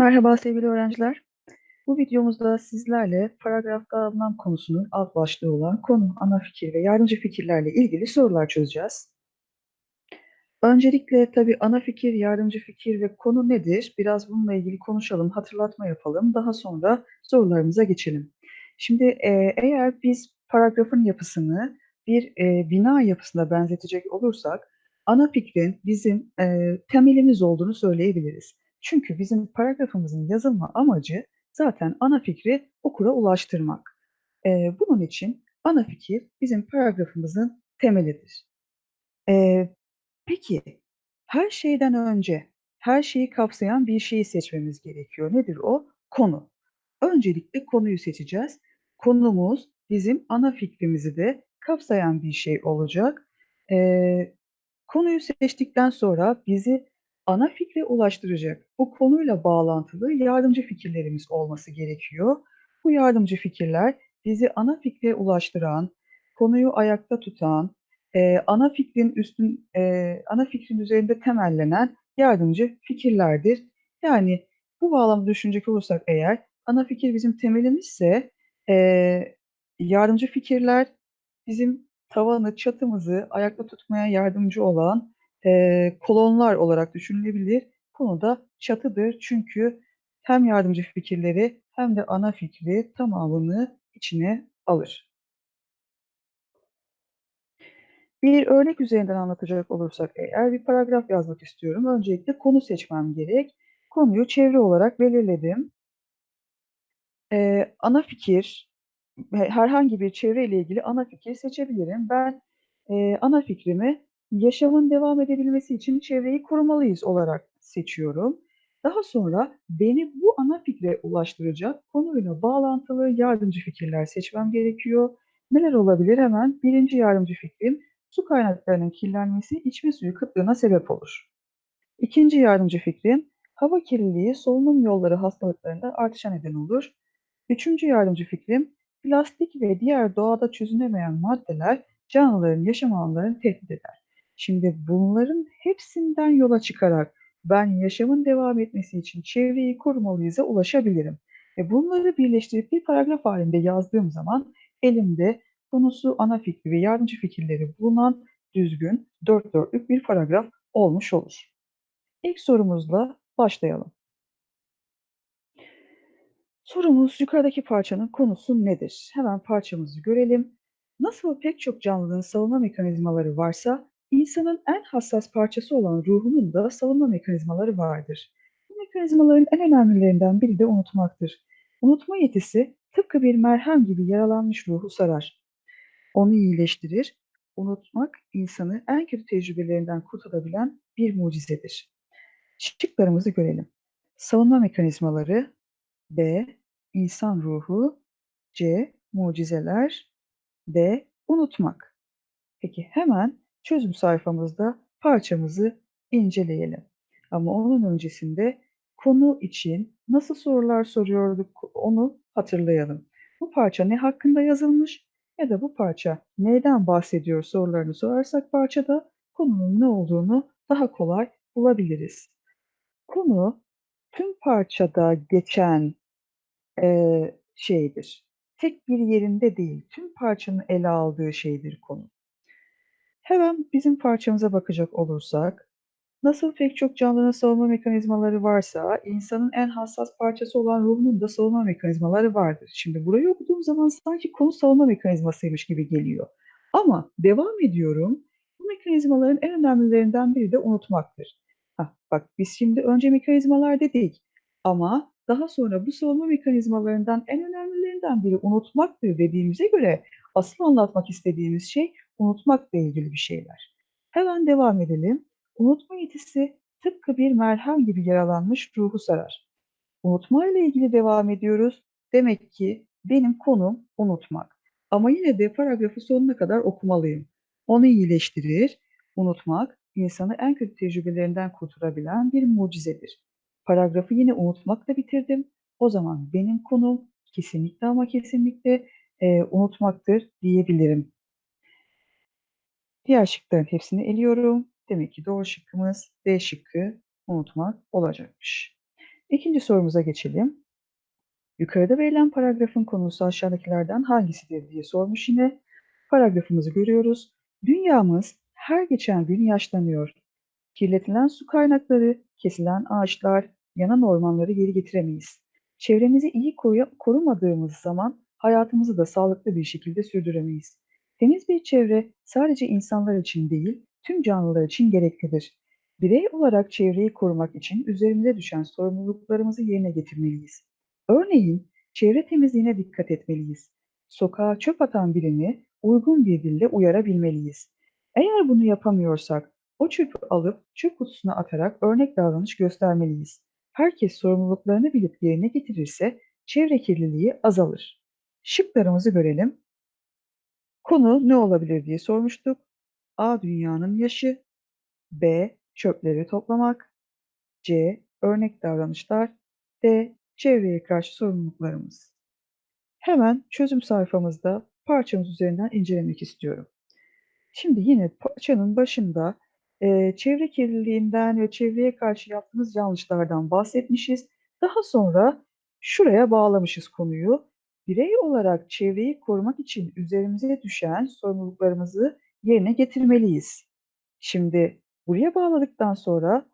Merhaba sevgili öğrenciler. Bu videomuzda sizlerle paragrafta anlam konusunun alt başlığı olan konu, ana fikir ve yardımcı fikirlerle ilgili sorular çözeceğiz. Öncelikle tabii ana fikir, yardımcı fikir ve konu nedir? Biraz bununla ilgili konuşalım, hatırlatma yapalım. Daha sonra sorularımıza geçelim. Şimdi e, eğer biz paragrafın yapısını bir e, bina yapısına benzetecek olursak, ana fikrin bizim e, temelimiz olduğunu söyleyebiliriz. Çünkü bizim paragrafımızın yazılma amacı zaten ana fikri okura ulaştırmak. E, bunun için ana fikir bizim paragrafımızın temelidir. E, peki, her şeyden önce her şeyi kapsayan bir şeyi seçmemiz gerekiyor. Nedir o? Konu. Öncelikle konuyu seçeceğiz. Konumuz bizim ana fikrimizi de kapsayan bir şey olacak. Eee, konuyu seçtikten sonra bizi ana fikre ulaştıracak, bu konuyla bağlantılı yardımcı fikirlerimiz olması gerekiyor. Bu yardımcı fikirler bizi ana fikre ulaştıran, konuyu ayakta tutan, eee, ana fikrin üstün eee, ana fikrin üzerinde temellenen yardımcı fikirlerdir. Yani bu bağlamda düşünecek olursak eğer, ana fikir bizim temelimizse, eee, yardımcı fikirler bizim tavanı, çatımızı ayakta tutmaya yardımcı olan, eee, kolonlar olarak düşünülebilir. Konu da çatıdır çünkü hem yardımcı fikirleri hem de ana fikri tamamını içine alır. Bir örnek üzerinden anlatacak olursak eğer bir paragraf yazmak istiyorum. Öncelikle konu seçmem gerek. Konuyu çevre olarak belirledim. Eee, ana fikir, he herhangi bir çevreyle ilgili ana fikir seçebilirim. Ben, eee, ana fikrimi yaşamın devam edebilmesi için çevreyi korumalıyız olarak seçiyorum. Daha sonra beni bu ana fikre ulaştıracak konuyla bağlantılı yardımcı fikirler seçmem gerekiyor. Neler olabilir? Hemen 1'inci yardımcı fikrim, su kaynaklarının kirlenmesi içme suyu kıtlığına sebep olur. 2'nci yardımcı fikrim, hava kirliliği solunum yolları hastalıklarında artışa neden olur. 3'üncü yardımcı fikrim, plastik ve diğer doğada çözünemeyen maddeler canlıların yaşam alanlarını tehdit eder. Şimdi bunların hepsinden yola çıkarak ben yaşamın devam etmesi için çevreyi korumalıyız'a ulaşabilirim. Ve bunları birleştirip bir paragraf halinde yazdığım zaman elimde konusu, ana fikri ve yardımcı fikirleri bulunan düzgün, dört dörtlük bir paragraf olmuş olur. İlk sorumuzla başlayalım. Sorumuz yukarıdaki parçanın konusu nedir? Hemen parçamızı görelim. Nasıl pek çok canlının savunma mekanizmaları varsa, insanın en hassas parçası olan ruhunun da savunma mekanizmaları vardır. Bu mekanizmaların en önemlilerinden biri de unutmaktır. Unutma yetisi tıpkı bir merhem gibi yaralanmış ruhu sarar. Onu iyileştirir. Unutmak insanı en kötü tecrübelerinden kurtarabilen bir mucizedir. Şıklarımızı görelim. Savunma mekanizmaları B. İnsan ruhu C. Mucizeler D. Unutmak. Peki hemen çözüm sayfamızda parçamızı inceleyelim. Ama onun öncesinde konu için nasıl sorular soruyorduk onu hatırlayalım. Bu parça ne hakkında yazılmış ya da bu parça neyden bahsediyor sorularını sorarsak parçada konunun ne olduğunu daha kolay bulabiliriz. Konu tüm parçada geçen Eee, şeydir, tek bir yerinde değil, tüm parçanın ele aldığı şeydir konu. Hemen bizim parçamıza bakacak olursak, nasıl pek çok canlının savunma mekanizmaları varsa, insanın en hassas parçası olan ruhunun da savunma mekanizmaları vardır. Şimdi burayı okuduğum zaman sanki konu savunma mekanizmasıymış gibi geliyor. Ama devam ediyorum. Bu mekanizmaların en önemlilerinden biri de unutmaktır. Hah, bak biz şimdi önce mekanizmalar dedik ama daha sonra bu savunma mekanizmalarından en önemlilerinden biri unutmaktır dediğimize göre asıl anlatmak istediğimiz şey unutmakla ilgili bir şeyler. Hemen devam edelim. Unutma yetisi tıpkı bir merhem gibi yaralanmış ruhu sarar. Unutma ile ilgili devam ediyoruz. Demek ki benim konum unutmak. Ama yine de paragrafı sonuna kadar okumalıyım. Onu iyileştirir. Unutmak insanı en kötü tecrübelerinden kurtarabilen bir mucizedir. Paragrafı yine unutmakla bitirdim. O zaman benim konum kesinlikle ama kesinlikle eee, unutmaktır diyebilirim. Diğer şıkların hepsini eliyorum. Demek ki doğru şıkkımız D şıkkı unutmak olacakmış. İkinci sorumuza geçelim. Yukarıda verilen paragrafın konusu aşağıdakilerden hangisidir diye sormuş yine. Paragrafımızı görüyoruz. Dünyamız her geçen gün yaşlanıyor. Kirletilen su kaynakları, kesilen ağaçlar, yanan ormanları geri getiremeyiz. Çevremizi iyi koru- korumadığımız zaman hayatımızı da sağlıklı bir şekilde sürdüremeyiz. Temiz bir çevre sadece insanlar için değil, tüm canlılar için gereklidir. Birey olarak çevreyi korumak için üzerimize düşen sorumluluklarımızı yerine getirmeliyiz. Örneğin, çevre temizliğine dikkat etmeliyiz. Sokağa çöp atan birini uygun bir dille uyarabilmeliyiz. Eğer bunu yapamıyorsak, o çöpü alıp çöp kutusuna atarak örnek davranış göstermeliyiz. Herkes sorumluluklarını bilip yerine getirirse çevre kirliliği azalır. Şıklarımızı görelim. Konu ne olabilir diye sormuştuk. A. Dünyanın yaşı. B. Çöpleri toplamak. C. Örnek davranışlar. D. Çevreye karşı sorumluluklarımız. Hemen çözüm sayfamızda parçamız üzerinden incelemek istiyorum. Şimdi yine parçanın başında eee, çevre kirliliğinden ve çevreye karşı yaptığımız yanlışlardan bahsetmişiz. Daha sonra şuraya bağlamışız konuyu. Birey olarak çevreyi korumak için üzerimize düşen sorumluluklarımızı yerine getirmeliyiz. Şimdi buraya bağladıktan sonra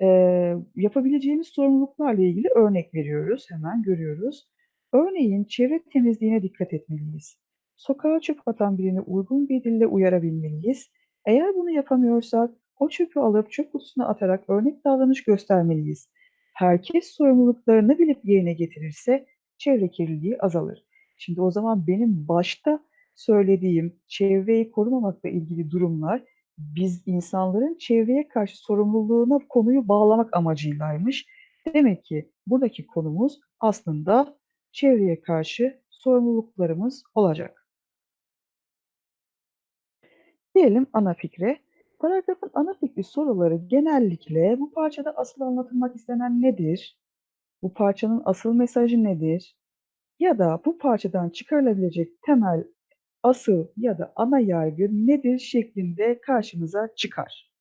Eee, yapabileceğimiz sorumluluklarla ilgili örnek veriyoruz, hemen görüyoruz. Örneğin çevre temizliğine dikkat etmeliyiz. Sokağa çöp atan birini uygun bir dille uyarabilmeliyiz. Eğer bunu yapamıyorsak o çöpü alıp çöp kutusuna atarak örnek davranış göstermeliyiz. Herkes sorumluluklarını bilip yerine getirirse çevre kirliliği azalır. Şimdi o zaman benim başta söylediğim çevreyi korumamakla ilgili durumlar biz insanların çevreye karşı sorumluluğuna konuyu bağlamak amacıylaymış. Demek ki buradaki konumuz aslında çevreye karşı sorumluluklarımız olacak. Diyelim ana fikre. Paragrafın ana fikri soruları genellikle bu parçada asıl anlatılmak istenen nedir? Bu parçanın asıl mesajı nedir? Ya da bu parçadan çıkarılabilecek temel asıl ya da ana yargı nedir şeklinde karşımıza çıkar.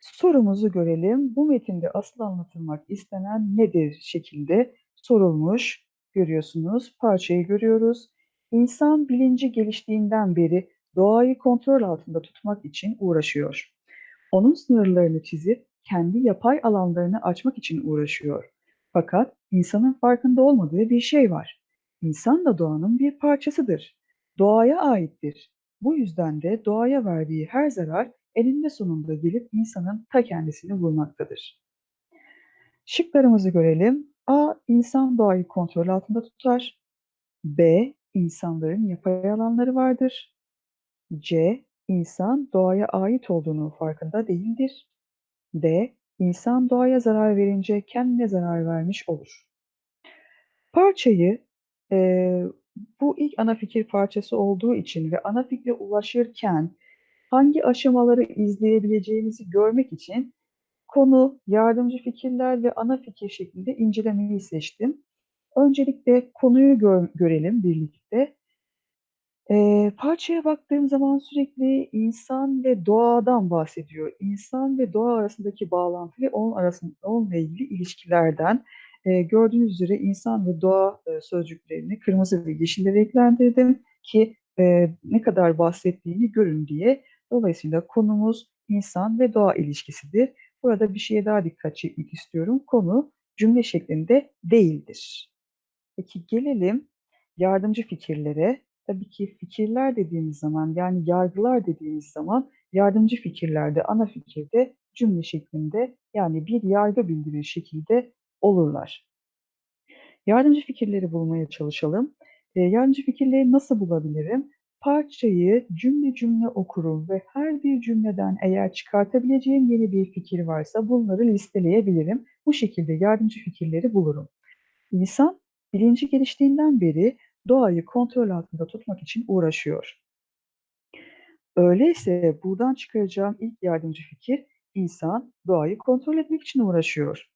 Sorumuzu görelim. Bu metinde asıl anlatılmak istenen nedir şekilde sorulmuş. Görüyorsunuz. Parçayı görüyoruz. İnsan bilinci geliştiğinden beri doğayı kontrol altında tutmak için uğraşıyor. Onun sınırlarını çizip kendi yapay alanlarını açmak için uğraşıyor. Fakat insanın farkında olmadığı bir şey var. İnsan da doğanın bir parçasıdır. Doğaya aittir. Bu yüzden de doğaya verdiği her zarar eninde sonunda gelip insanın ta kendisini vurmaktadır. Şıklarımızı görelim. A. İnsan doğayı kontrol altında tutar. B. İnsanların yapay alanları vardır. C. İnsan doğaya ait olduğunu farkında değildir. D. İnsan doğaya zarar verince kendine zarar vermiş olur. Parçayı eee, bu ilk ana fikir parçası olduğu için ve ana fikre ulaşırken hangi aşamaları izleyebileceğimizi görmek için konu, yardımcı fikirler ve ana fikir şeklinde incelemeyi seçtim. Öncelikle konuyu gör görelim birlikte. Eee, parçaya baktığım zaman sürekli insan ve doğadan bahsediyor. İnsan ve doğa arasındaki bağlantı ve onun arasın onunla ilgili ilişkilerden. Eee, gördüğünüz üzere insan ve doğa, eee, sözcüklerini kırmızı ve yeşille renklendirdim ki, eee, ne kadar bahsettiğini görün diye. Dolayısıyla konumuz insan ve doğa ilişkisidir. Burada bir şeye daha dikkat çekmek istiyorum. Konu cümle şeklinde değildir. Peki gelelim yardımcı fikirlere. Tabii ki fikirler dediğimiz zaman, yani yargılar dediğimiz zaman yardımcı fikirlerde, ana fikirde cümle şeklinde, yani bir yargı bildirir şekilde olurlar. Yardımcı fikirleri bulmaya çalışalım. Eee, yardımcı fikirleri nasıl bulabilirim? Parçayı cümle cümle okurum ve her bir cümleden eğer çıkartabileceğim yeni bir fikir varsa bunları listeleyebilirim. Bu şekilde yardımcı fikirleri bulurum. İnsan bilinci geliştiğinden beri doğayı kontrol altında tutmak için uğraşıyor. Öyleyse buradan çıkaracağım ilk yardımcı fikir, insan doğayı kontrol etmek için uğraşıyor.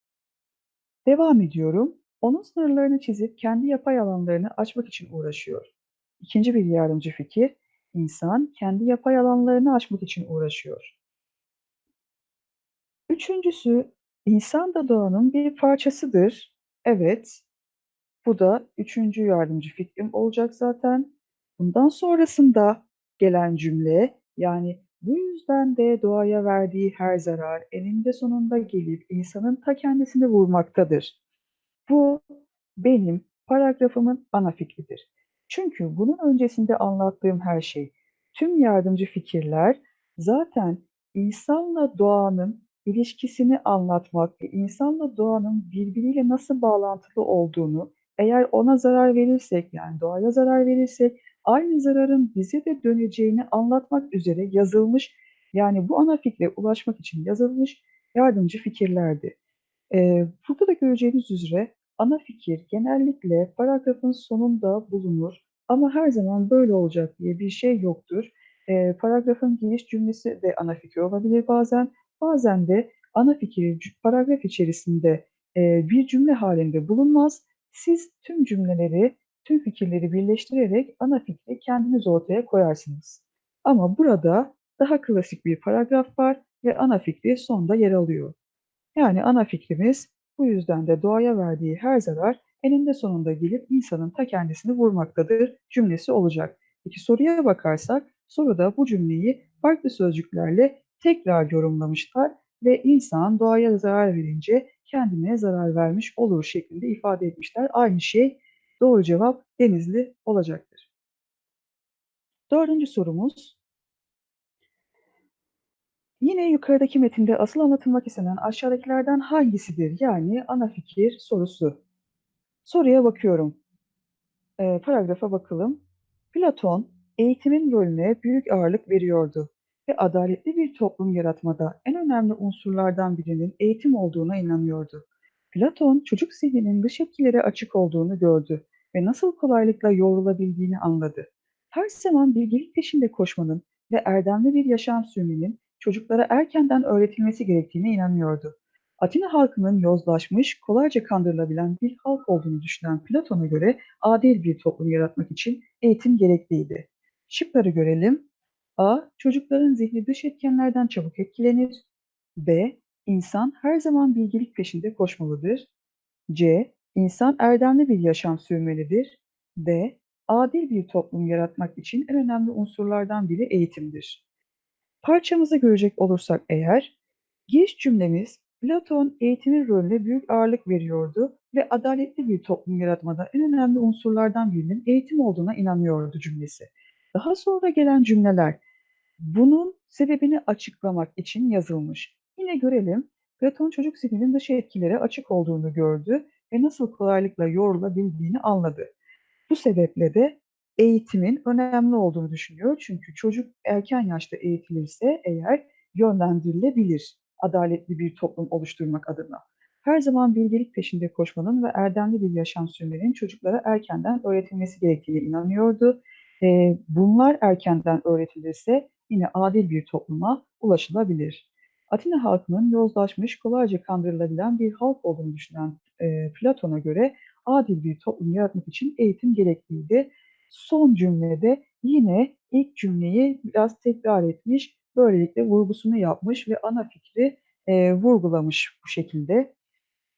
Devam ediyorum. Onun sınırlarını çizip kendi yapay alanlarını açmak için uğraşıyor. İkinci bir yardımcı fikir, insan kendi yapay alanlarını açmak için uğraşıyor. Üçüncüsü, İnsan da doğanın bir parçasıdır. Evet, bu da 3'üncü yardımcı fikrim olacak zaten. Bundan sonrasında gelen cümle, yani, "Bu yüzden de doğaya verdiği her zarar eninde sonunda gelip insanın ta kendisini vurmaktadır." Bu benim paragrafımın ana fikridir. Çünkü bunun öncesinde anlattığım her şey, tüm yardımcı fikirler zaten insanla doğanın ilişkisini anlatmak ve insanla doğanın birbiriyle nasıl bağlantılı olduğunu, eğer ona zarar verirsek, yani doğaya zarar verirsek aynı zararın bize de döneceğini anlatmak üzere yazılmış, yani bu ana fikre ulaşmak için yazılmış yardımcı fikirlerdi. Eee, burada da göreceğiniz üzere ana fikir genellikle paragrafın sonunda bulunur ama her zaman böyle olacak diye bir şey yoktur. Eee, paragrafın giriş cümlesi de ana fikir olabilir bazen. Bazen de ana fikir paragraf içerisinde, eee, bir cümle hâlinde bulunmaz. Siz tüm cümleleri, tüm fikirleri birleştirerek ana fikri kendiniz ortaya koyarsınız. Ama burada daha klasik bir paragraf var ve ana fikri sonda yer alıyor. Yani ana fikrimiz, "Bu yüzden de doğaya verdiği her zarar eninde sonunda gelip insanın ta kendisini vurmaktadır." cümlesi olacak. Peki soruya bakarsak, soruda bu cümleyi farklı sözcüklerle tekrar yorumlamışlar ve "İnsan doğaya zarar verince kendine zarar vermiş olur." şeklinde ifade etmişler. Aynı şey, doğru cevap Denizli olacaktır. 4'üncü sorumuz Yine yukarıdaki metinde asıl anlatılmak istenen aşağıdakilerden hangisidir? Yani ana fikir sorusu. Soruya bakıyorum. Eee, paragrafa bakalım. Platon, eğitimin rolüne büyük ağırlık veriyordu ve adaletli bir toplum yaratmada en önemli unsurlardan birinin eğitim olduğuna inanıyordu. Platon, çocuk zihninin dış etkilere açık olduğunu gördü ve nasıl kolaylıkla yoğrulabildiğini anladı. Her zaman bilgelik peşinde koşmanın ve erdemli bir yaşam sürmenin çocuklara erkenden öğretilmesi gerektiğine inanıyordu. Atina halkının yozlaşmış, kolayca kandırılabilen bir halk olduğunu düşünen Platon'a göre adil bir toplum yaratmak için eğitim gerekliydi. Şıkları görelim. A. Çocukların zihni dış etkenlerden çabuk etkilenir. B. İnsan her zaman bilgelik peşinde koşmalıdır. C. İnsan erdemli bir yaşam sürmelidir. D. Adil bir toplum yaratmak için en önemli unsurlardan biri eğitimdir. Parçamızı görecek olursak eğer, giriş cümlemiz Platon eğitimin rolüne büyük ağırlık veriyordu ve adaletli bir toplum yaratmada en önemli unsurlardan birinin eğitim olduğuna inanıyordu cümlesi. Daha sonra gelen cümleler bunun sebebini açıklamak için yazılmış. Yine görelim. Platon çocuk zihninin dış etkilere açık olduğunu gördü ve nasıl kolaylıkla yoğrulabildiğini anladı. Bu sebeple de eğitimin önemli olduğunu düşünüyor. Çünkü çocuk erken yaşta eğitilirse eğer yönlendirilebilir adaletli bir toplum oluşturmak adına. Her zaman bilgelik peşinde koşmanın ve erdemli bir yaşam sürmenin çocuklara erkenden öğretilmesi gerektiğine inanıyordu. Bunlar erkenden öğretilirse yine adil bir topluma ulaşılabilir. Atina halkının yozlaşmış, kolayca kandırılabilen bir halk olduğunu düşünen, eee, Platon'a göre adil bir toplum yaratmak için eğitim gerekliydi. Son cümlede yine ilk cümleyi biraz tekrar etmiş, böylelikle vurgusunu yapmış ve ana fikri, eee, vurgulamış bu şekilde.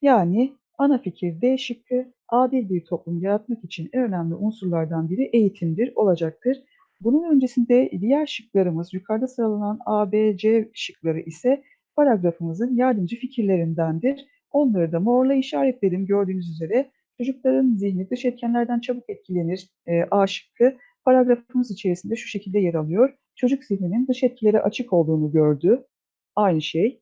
Yani ana fikir D şıkkı, adil bir toplum yaratmak için en önemli unsurlardan biri eğitimdir olacaktır. Bunun öncesinde diğer şıklarımız yukarıda sıralanan A, B, C şıkları ise paragrafımızın yardımcı fikirlerindendir. Onları da morla işaretledim gördüğünüz üzere. Çocukların zihni dış etkenlerden çabuk etkilenir, eee, A şıkkı paragrafımız içerisinde şu şekilde yer alıyor. Çocuk zihninin dış etkilere açık olduğunu gördü. Aynı şey.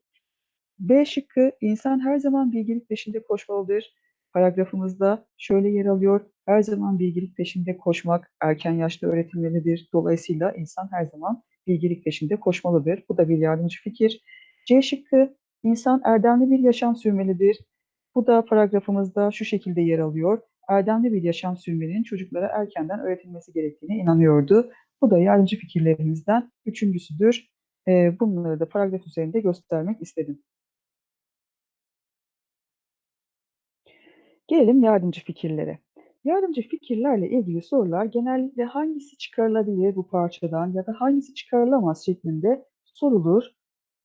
B şıkkı, insan her zaman bilgelik peşinde koşmalıdır. Paragrafımızda şöyle yer alıyor. Her zaman bilgelik peşinde koşmak erken yaşta öğretilmelidir. Dolayısıyla insan her zaman bilgelik peşinde koşmalıdır. Bu da bir yardımcı fikir. C şıkkı, insan erdemli bir yaşam sürmelidir. Bu da paragrafımızda şu şekilde yer alıyor. Erdemli bir yaşam sürmenin çocuklara erkenden öğretilmesi gerektiğine inanıyordu. Bu da yardımcı fikirlerimizden 3'üncüsüdür. Eee, bunları da paragraf üzerinde göstermek istedim. Gelelim yardımcı fikirlere. Yardımcı fikirlerle ilgili sorular genellikle hangisi çıkarılabilir bu parçadan ya da hangisi çıkarılamaz şeklinde sorulur.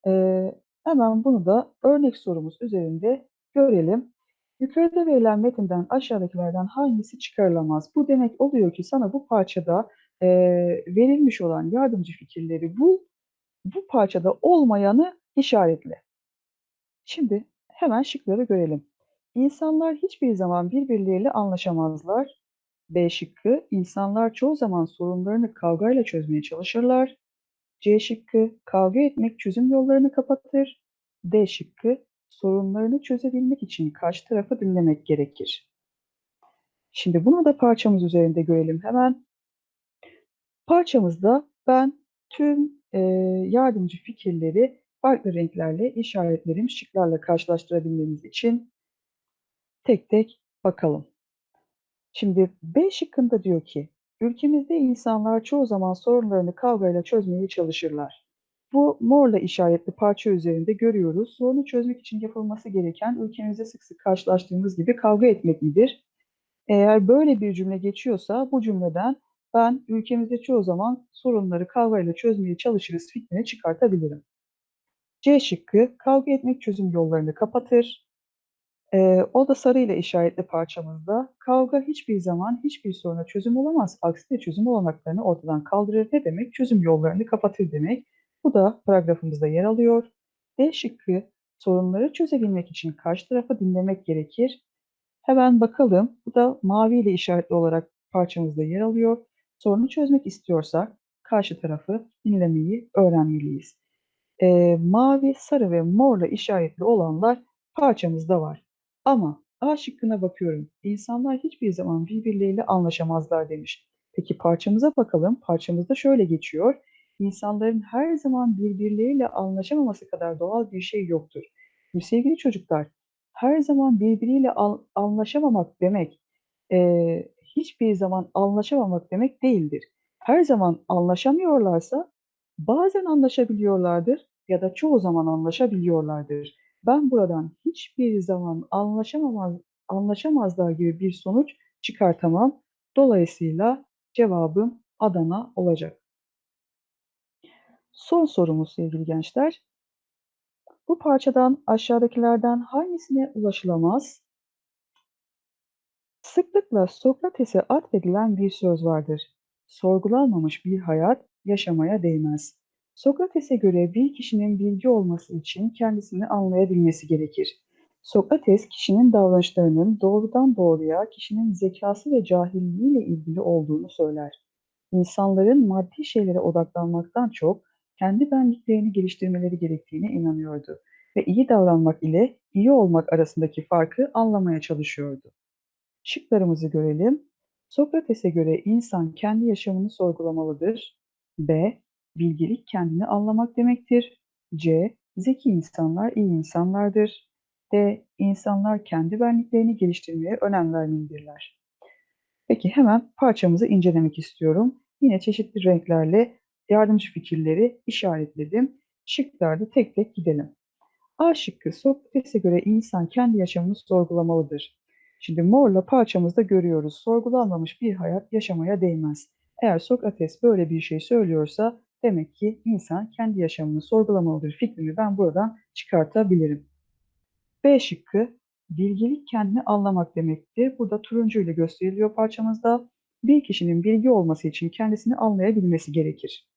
Eee Hemen bunu da örnek sorumuz üzerinde görelim. Yukarıda verilen metinden aşağıdakilerden hangisi çıkarılamaz? Bu demek oluyor ki sana bu parçada eee, verilmiş olan yardımcı fikirleri bul, bu parçada olmayanı işaretle. Şimdi hemen şıkları görelim. İnsanlar hiçbir zaman birbirleriyle anlaşamazlar. B şıkkı, insanlar çoğu zaman sorunlarını kavgayla çözmeye çalışırlar. C şıkkı, kavga etmek çözüm yollarını kapatır. D şıkkı, sorunlarını çözebilmek için karşı tarafı dinlemek gerekir. Şimdi bunu da parçamız üzerinde görelim hemen. Parçamızda ben tüm e, yardımcı fikirleri farklı renklerle işaretlerim şıklarla karşılaştırabilmemiz için tek tek bakalım. Şimdi B şıkkında diyor ki, ülkemizde insanlar çoğu zaman sorunlarını kavgayla çözmeye çalışırlar. Bu morla işaretli parça üzerinde görüyoruz. Sorunu çözmek için yapılması gereken ülkemizde sık sık karşılaştığımız gibi kavga etmek midir? Eğer böyle bir cümle geçiyorsa bu cümleden ben ülkemizde çoğu zaman sorunları kavgayla çözmeye çalışırız fikrini çıkartabilirim. C şıkkı kavga etmek çözüm yollarını kapatır. Eee, o da sarıyla işaretli parçamızda. Kavga hiçbir zaman hiçbir soruna çözüm olamaz. Aksine çözüm olanaklarını ortadan kaldırır. Ne demek? Çözüm yollarını kapatır demek. Bu da paragrafımızda yer alıyor. D şıkkı sorunları çözebilmek için karşı tarafı dinlemek gerekir. Hemen bakalım. Bu da mavi ile işaretli olarak parçamızda yer alıyor. Sorunu çözmek istiyorsak karşı tarafı dinlemeyi öğrenmeliyiz. Eee, mavi, sarı ve morla işaretli olanlar parçamızda var. Ama A şıkkına bakıyorum. İnsanlar hiçbir zaman birbirleriyle anlaşamazlar demiş. Peki parçamıza bakalım. Parçamızda şöyle geçiyor. İnsanların her zaman birbirleriyle anlaşamaması kadar doğal bir şey yoktur. Şimdi sevgili çocuklar, her zaman birbiriyle an- anlaşamamak demek, eee, hiçbir zaman anlaşamamak demek değildir. Her zaman anlaşamıyorlarsa bazen anlaşabiliyorlardır ya da çoğu zaman anlaşabiliyorlardır. Ben buradan hiçbir zaman anlaşamamaz anlaşamazlar gibi bir sonuç çıkartamam. Dolayısıyla cevabım Adana olacak. Son sorumuz sevgili gençler. Bu parçadan aşağıdakilerden hangisine ulaşılamaz? Sıklıkla Sokrates'e atfedilen bir söz vardır. Sorgulanmamış bir hayat yaşamaya değmez. Sokrates'e göre bir kişinin bilgi olması için kendisini anlayabilmesi gerekir. Sokrates kişinin davranışlarının doğrudan doğruya kişinin zekası ve cahilliğiyle ilgili olduğunu söyler. İnsanların maddi şeylere odaklanmaktan çok kendi benliklerini geliştirmeleri gerektiğine inanıyordu ve iyi davranmak ile iyi olmak arasındaki farkı anlamaya çalışıyordu. Şıklarımızı görelim. Sokrates'e göre insan kendi yaşamını sorgulamalıdır. B. Bilgelik kendini anlamak demektir. C. Zeki insanlar iyi insanlardır. D. İnsanlar kendi benliklerini geliştirmeye önem vermelidirler. Peki hemen parçamızı incelemek istiyorum. Yine çeşitli renklerle yardımcı fikirleri işaretledim. Şıklarda tek tek gidelim. A şıkkı Sokrates'e göre insan kendi yaşamını sorgulamalıdır. Şimdi morla parçamızda görüyoruz. Sorgulanmamış bir hayat yaşamaya değmez. Eğer Sokrates böyle bir şey söylüyorsa demek ki insan kendi yaşamını sorgulamalıdır fikrini ben buradan çıkartabilirim. B şıkkı bilgelik kendini anlamak demektir. Burada turuncu ile gösteriliyor parçamızda. Bir kişinin bilgi olması için kendisini anlayabilmesi gerekir.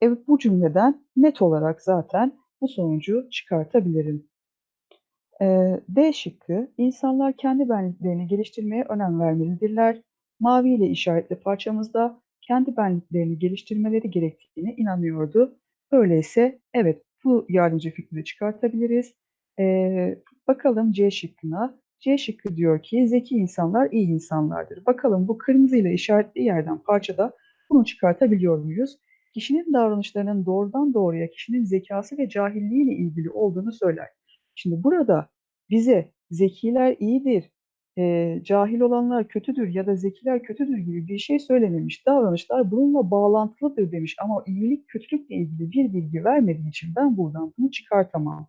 Evet bu cümleden net olarak zaten bu sonucu çıkartabilirim. Eee, D şıkkı, insanlar kendi benliklerini geliştirmeye önem vermelidirler. Mavi ile işaretli parçamızda kendi benliklerini geliştirmeleri gerektiğine inanıyordu. Öyleyse evet bu yardımcı fikri de çıkartabiliriz. Eee, bakalım C şıkkına. C şıkkı diyor ki zeki insanlar iyi insanlardır. Bakalım bu kırmızı ile işaretli yerden parçada bunu çıkartabiliyor muyuz? Kişinin davranışlarının doğrudan doğruya kişinin zekası ve cahilliği ile ilgili olduğunu söyler. Şimdi burada bize zekiler iyidir, eee, cahil olanlar kötüdür ya da zekiler kötüdür gibi bir şey söylememiş. Davranışlar bununla bağlantılıdır demiş ama iyilik kötülükle ilgili bir bilgi vermediği için ben buradan bunu çıkartamam.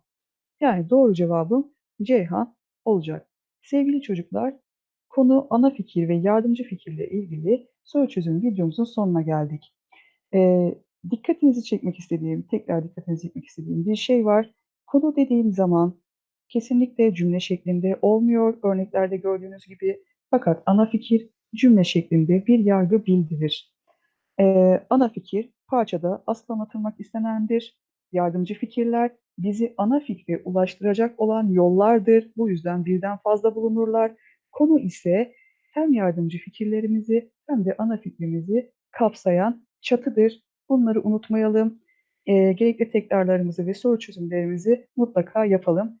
Yani doğru cevabım Ceyhan olacak. Sevgili çocuklar, konu ana fikir ve yardımcı fikirle ilgili soru çözüm videomuzun sonuna geldik. Eee, dikkatinizi çekmek istediğim, tekrar dikkatinizi çekmek istediğim bir şey var. Konu dediğim zaman kesinlikle cümle şeklinde olmuyor örneklerde gördüğünüz gibi. Fakat ana fikir cümle şeklinde bir yargı bildirir. Eee, ana fikir parçada asıl anlatılmak istenendir. Yardımcı fikirler bizi ana fikre ulaştıracak olan yollardır. Bu yüzden birden fazla bulunurlar. Konu ise hem yardımcı fikirlerimizi hem de ana fikrimizi kapsayan çatıdır. Bunları unutmayalım. Eee, gerekli tekrarlarımızı ve soru çözümlerimizi mutlaka yapalım.